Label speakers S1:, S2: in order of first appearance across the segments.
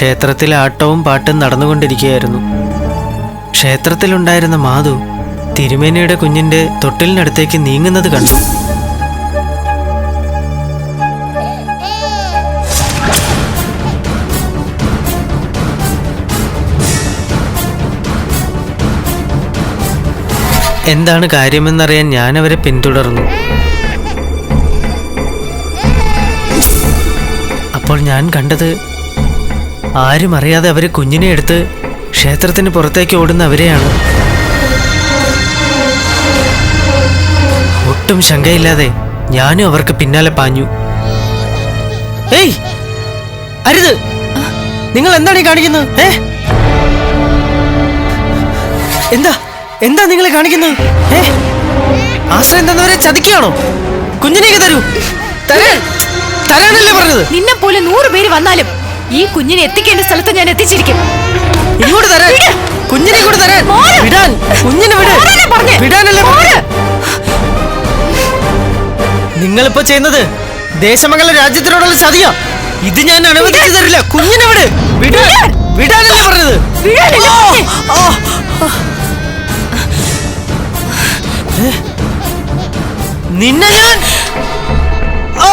S1: ക്ഷേത്രത്തിലെ ആട്ടവും പാട്ടും നടന്നുകൊണ്ടിരിക്കുകയായിരുന്നു. ക്ഷേത്രത്തിലുണ്ടായിരുന്ന മാധു തിരുമേനിയുടെ കുഞ്ഞിന്റെ തൊട്ടിലിനടുത്തേക്ക് നീങ്ങുന്നത് കണ്ടു. എന്താണ് കാര്യമെന്നറിയാൻ ഞാൻ അവരെ പിന്തുടർന്നു. അപ്പോൾ ഞാൻ കണ്ടത് ആരും അറിയാതെ അവർ കുഞ്ഞിനെ എടുത്ത് ക്ഷേത്രത്തിന് പുറത്തേക്ക് ഓടുന്ന അവരെയാണ്. ഒട്ടും ശങ്കയില്ലാതെ ഞാനും അവർക്ക് പിന്നാലെ പാഞ്ഞു. ഏയ്! അരുത്! നിങ്ങൾ എന്താണ് ഈ കാണിക്കുന്നത്? ഏ? എന്താ? എന്താ നിങ്ങൾ കാണിക്കുന്നത്? ഏ? ആശ്രയം തന്നവരെ ചതിക്കുകയാണോ? കുഞ്ഞിനേക്ക് തരൂ. തരാൻ തരാനല്ലേ പറഞ്ഞത്?
S2: നിന്നെ പോലെ നൂറ് പേര് വന്നാലും ഈ കുഞ്ഞിനെ എത്തിക്കേണ്ട സ്ഥലത്ത് ഞാൻ എത്തിച്ചിരിക്കും.
S1: ഇങ്ങോട്ട് തരാൻ. കുഞ്ഞിനെ ഇങ്ങോട്ട് തരാൻ! വിടാൻ. കുഞ്ഞിനെ വിട്. വിടാനല്ലേ! നിങ്ങളിപ്പോ ചെയ്യുന്നത് ദേശമംഗല രാജ്യത്തിനോടുള്ള ചതിയാ. ഇത് ഞാൻ അനുവദിച്ചു തരില്ല. കുഞ്ഞിനെ വിട്. വിടാൻ. വിടാനല്ലേ പറഞ്ഞത്? നിന്നെ ഞാൻ ഓ!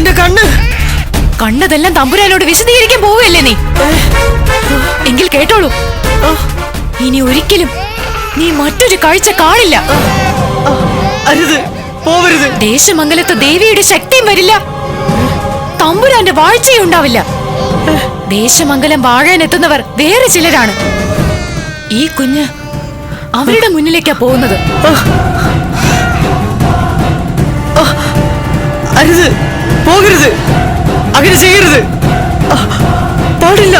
S1: എന്റെ കണ്ണ്.
S2: കണ്ണതെല്ലാം തമ്പുരാനോട് വിശദീകരിക്കാൻ പോവുകയല്ലേ നീ? എങ്കിൽ കേട്ടോളൂ. ഇനി ഒരിക്കലും നീ മറ്റൊരു കാഴ്ച കാണില്ല.
S1: അരുത്. പോവരുത്.
S2: ദേശമംഗലത്ത് ദേവിയുടെ ശക്തിയും വരില്ല. തമ്പുരാന്റെ വാഴ്ചയും ഉണ്ടാവില്ല. ദേശമംഗലം വാഴാനെത്തുന്നവർ വേറെ ചിലരാണ്. ഈ കുഞ്ഞ് അവരുടെ മുന്നിലേക്കാ പോകുന്നത്.
S1: അരുത്. പോകരുത്. അങ്ങനെ ചെയ്യരുത്. പാടില്ല.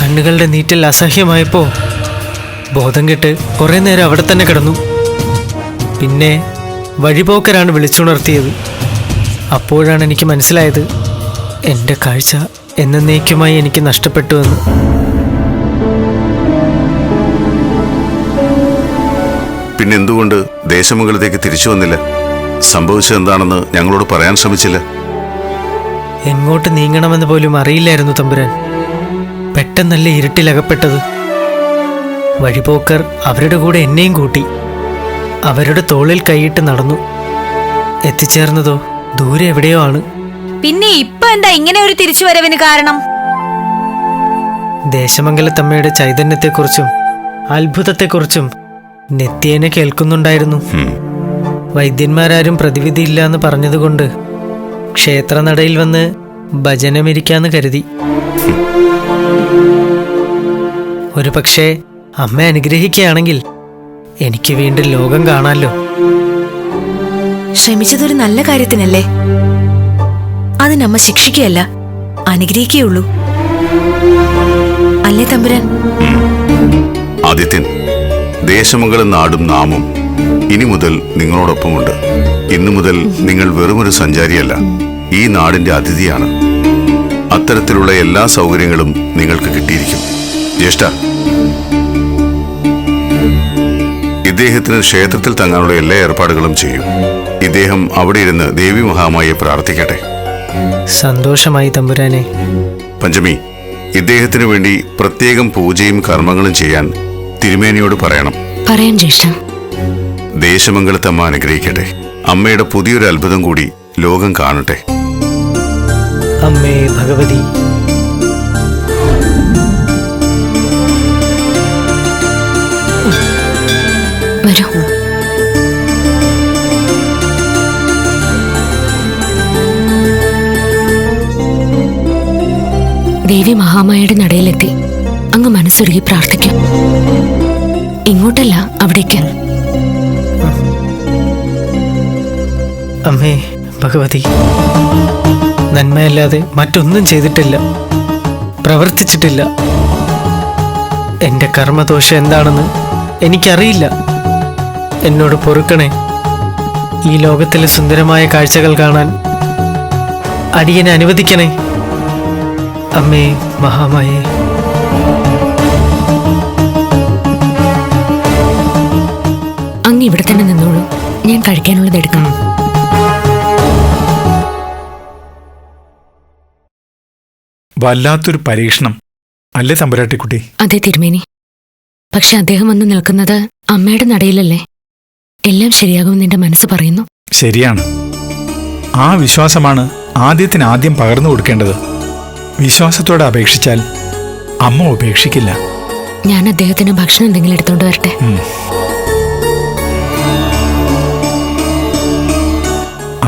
S1: കണ്ണുകളുടെ നീറ്റൽ അസഹ്യമായപ്പോ ബോധം കെട്ട് കുറെ നേരം അവിടെ തന്നെ കിടന്നു. പിന്നെ വഴിപോക്കരാണ് വിളിച്ചുണർത്തിയത്. അപ്പോഴാണ് എനിക്ക് മനസ്സിലായത് എന്റെ കാഴ്ച എന്നേക്കുമായി എനിക്ക് നഷ്ടപ്പെട്ടുവെന്ന്
S3: പിന്നെ എന്തുകൊണ്ട് ദേശമംഗലത്തേക്ക് തിരിച്ചു വന്നില്ല? സംഭവിച്ചത് എന്താണെന്ന് ഞങ്ങളോട് പറയാൻ ശ്രമിച്ചില്ല.
S1: എങ്ങോട്ട് നീങ്ങണമെന്ന് പോലും അറിയില്ലായിരുന്നു തമ്പുരാൻ. പെട്ടെന്നല്ലേ ഇരുട്ടിലകപ്പെട്ടത്. വഴിപോക്കർ അവരുടെ കൂടെ എന്നെയും കൂട്ടി. അവരുടെ തോളിൽ കൈയിട്ട് നടന്നു. എത്തിച്ചേർന്നതോ ദൂരെ എവിടെയോ ആണ്.
S4: പിന്നെ ഇപ്പൊ എന്താ ഇങ്ങനെ ഒരു തിരിച്ചുവരവിന് കാരണം?
S1: ദേശമംഗലത്തമ്മയുടെ ചൈതന്യത്തെക്കുറിച്ചും അത്ഭുതത്തെക്കുറിച്ചും നെത്യേനെ കേൾക്കുന്നുണ്ടായിരുന്നു.
S3: വൈദ്യന്മാരാരും
S1: വൈദ്യന്മാരാരും പ്രതിവിധിയില്ല എന്ന് പറഞ്ഞതുകൊണ്ട് ക്ഷേത്രനടയിൽ വന്ന് ഭജനമിരിക്കാന്ന് കരുതി. ഒരു പക്ഷേ അമ്മ അനുഗ്രഹിക്കുകയാണെങ്കിൽ എനിക്ക് വീണ്ടും ലോകം കാണാമല്ലോ
S4: ശ്രമിച്ചതൊരു നല്ല കാര്യത്തിനല്ലേ? അതിനമ്മ ശിക്ഷിക്കുകയല്ല അനുഗ്രഹിക്കുകയുള്ളൂ. അല്ലേ തമ്പുരാൻ?
S3: ആദിത്യൻ ദേശമംഗലം നാടും നാമും ഇനി മുതൽ നിങ്ങളോടൊപ്പമുണ്ട്. ഇന്നു മുതൽ നിങ്ങൾ വെറുമൊരു സഞ്ചാരിയല്ല ഈ നാടിന്റെ അതിഥിയാണ്. അത്തരത്തിലുള്ള എല്ലാ സൗകര്യങ്ങളും നിങ്ങൾക്ക് കിട്ടിയിരിക്കും. ജ്യേഷ്ഠ. ഇദ്ദേഹത്തിന് ക്ഷേത്രത്തിൽ തങ്ങാനുള്ള എല്ലാ ഏർപ്പാടുകളും ചെയ്യും. ഇദ്ദേഹം അവിടെ ഇരുന്ന് ദേവി മഹാമായെ പ്രാർത്ഥിക്കട്ടെ.
S1: സന്തോഷമായി തമ്പുരാനെ.
S3: പഞ്ചമി ഇദ്ദേഹത്തിന് വേണ്ടി പ്രത്യേകം പൂജയും കർമ്മങ്ങളും ചെയ്യാൻ തിരുമേനിയോട് പറയണം.
S2: പറയാൻ ജ്യേഷ്ഠ
S3: ദേശമംഗലത്തമ്മ അനുഗ്രഹിക്കട്ടെ. അമ്മയുടെ പുതിയൊരു അത്ഭുതം കൂടി ലോകം കാണട്ടെ.
S1: അമ്മേ ഭഗവതി.
S2: വരൂ. ദേവി മഹാമായയുടെ നടയിലെത്തി. അങ്ങ് മനസ്സൊരുക്കി പ്രാർത്ഥിക്കും. ഇങ്ങോട്ടല്ല അവിടേക്ക്.
S1: അമ്മേ ഭഗവതി. നന്മയല്ലാതെ മറ്റൊന്നും ചെയ്തിട്ടില്ല. പ്രവർത്തിച്ചിട്ടില്ല. എന്റെ കർമ്മദോഷം എന്താണെന്ന് എനിക്കറിയില്ല. എന്നോട് പൊറുക്കണേ. ഈ ലോകത്തിലെ സുന്ദരമായ കാഴ്ചകൾ കാണാൻ അടിയനെ അനുവദിക്കണേ. അമ്മേ മഹാമായേ.
S2: കഴിക്കാനുള്ളത് എടുക്കണം
S5: വല്ലാത്തൊരു പരീക്ഷണം. അല്ലേ തമ്പുരാട്ടിക്കുട്ടി
S2: അതെ തിരുമേനി. പക്ഷെ അദ്ദേഹം വന്ന് നിൽക്കുന്നത് അമ്മയുടെ നടയിലല്ലേ? എല്ലാം ശരിയാകുമെന്ന് എന്റെ മനസ്സ് പറയുന്നു.
S5: ശരിയാണ്. ആ വിശ്വാസമാണ് ആദ്യത്തിന് ആദ്യം പകർന്നു കൊടുക്കേണ്ടത്. വിശ്വാസത്തോടെ അപേക്ഷിച്ചാൽ അമ്മ ഉപേക്ഷിക്കില്ല.
S2: ഞാൻ അദ്ദേഹത്തിന് ഭക്ഷണം എന്തെങ്കിലും എടുത്തോണ്ട് വരട്ടെ.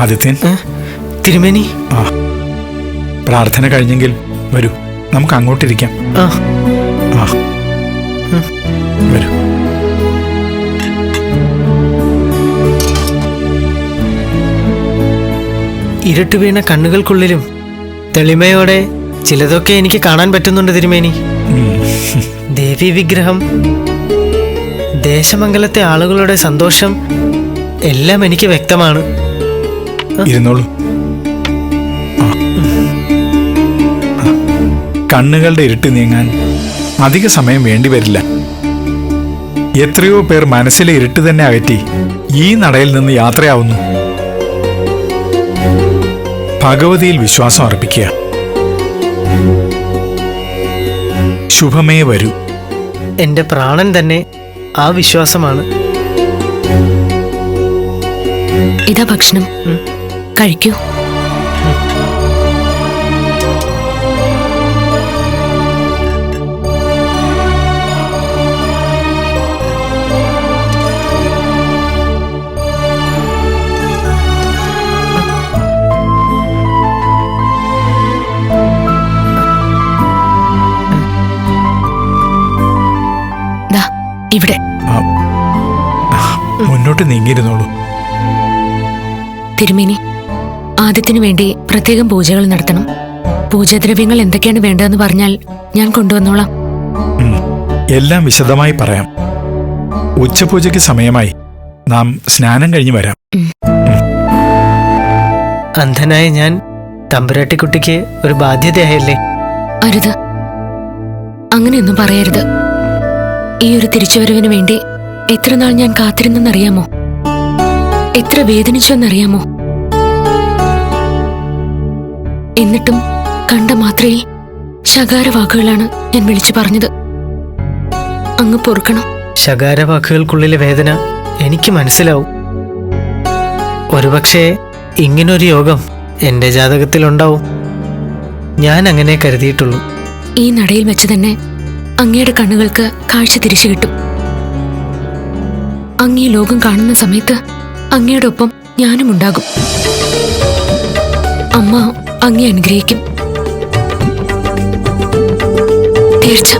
S5: ആദിത്യൻ?
S1: തിരുമേനി?
S5: ആ. പ്രാർത്ഥന കഴിഞ്ഞെങ്കിൽ വരൂ. നമുക്ക് അങ്ങോട്ടിരിക്കാം.
S1: ആ.
S5: വരൂ.
S1: ഇരുട്ട് വീണ കണ്ണുകൾക്കുള്ളിലും തെളിമയോടെ ചിലതൊക്കെ എനിക്ക് കാണാൻ പറ്റുന്നുണ്ട് തിരുമേനി. ദേവി വിഗ്രഹം ദേശമംഗലത്തെ ആളുകളുടെ സന്തോഷം എല്ലാം എനിക്ക് വ്യക്തമാണ്.
S5: ഇരുന്നോളൂ. കണ്ണുകളുടെ ഇരുട്ട് നീങ്ങാൻ അധിക സമയം വേണ്ടിവരില്ല എത്രയോ പേർ മനസ്സിലെ ഇരുട്ട് തന്നെ അകറ്റി ഈ നടയിൽ നിന്ന് യാത്രയാവുന്നു. ഭഗവതിയിൽ വിശ്വാസം അർപ്പിക്കുക. ശുഭമേ വരൂ.
S1: എന്റെ പ്രാണൻ തന്നെ ആ വിശ്വാസമാണ്.
S2: ഇതാ ഭക്ഷണം. കഴിക്കൂ ഇവിടെ.
S5: മുന്നോട്ട് നീങ്ങിയിരുന്നോളൂ
S2: തിരുമേനി ആദ്യത്തിനു വേണ്ടി പ്രത്യേകം പൂജകൾ നടത്തണം. പൂജാദ്രവ്യങ്ങൾ എന്തൊക്കെയാണ് വേണ്ടതെന്ന് പറഞ്ഞാൽ ഞാൻ കൊണ്ടുവന്നോളാം.
S5: എല്ലാം വിശദമായി പറയാം. ഉച്ചപൂജയ്ക്ക് സമയമായി. നാം സ്നാനം കഴിഞ്ഞ് വരാം.
S1: അന്ധനായ ഞാൻ തമ്പുരാട്ടിക്കുട്ടിക്ക് ഒരു ബാധ്യതയായല്ലേ?
S2: അരുത്. അങ്ങനെയൊന്നും പറയരുത്. ഈ ഒരു തിരിച്ചുവരവിന് വേണ്ടി എത്ര നാൾ ഞാൻ കാത്തിരുന്നെന്നറിയാമോ? എത്ര വേദനിച്ചെന്നറിയാമോ എന്നിട്ടും കണ്ട മാത്രയിൽ ശകാര വാക്കുകളാണ് ഞാൻ വിളിച്ചു പറഞ്ഞത്. അങ്ങ് പൊറുക്കണം.
S1: ശകാരവാക്കുകൾക്കുള്ളിലെ വേദന എനിക്ക് മനസ്സിലാവും. ഒരുപക്ഷെ ഇങ്ങനൊരു യോഗം എന്റെ ജാതകത്തിലുണ്ടാവും. ഞാൻ അങ്ങനെ കരുതിയിട്ടുള്ളൂ.
S2: ഈ നടയിൽ വെച്ച് തന്നെ അങ്ങയുടെ കണ്ണുകൾക്ക് കാഴ്ച തിരിച്ചു കിട്ടും. അങ്ങേ ലോകം കാണുന്ന സമയത്ത് അങ്ങയുടെ ഒപ്പം ഞാനും ഉണ്ടാകും അങ്ങേ അനുഗ്രഹിക്കും. തീർച്ച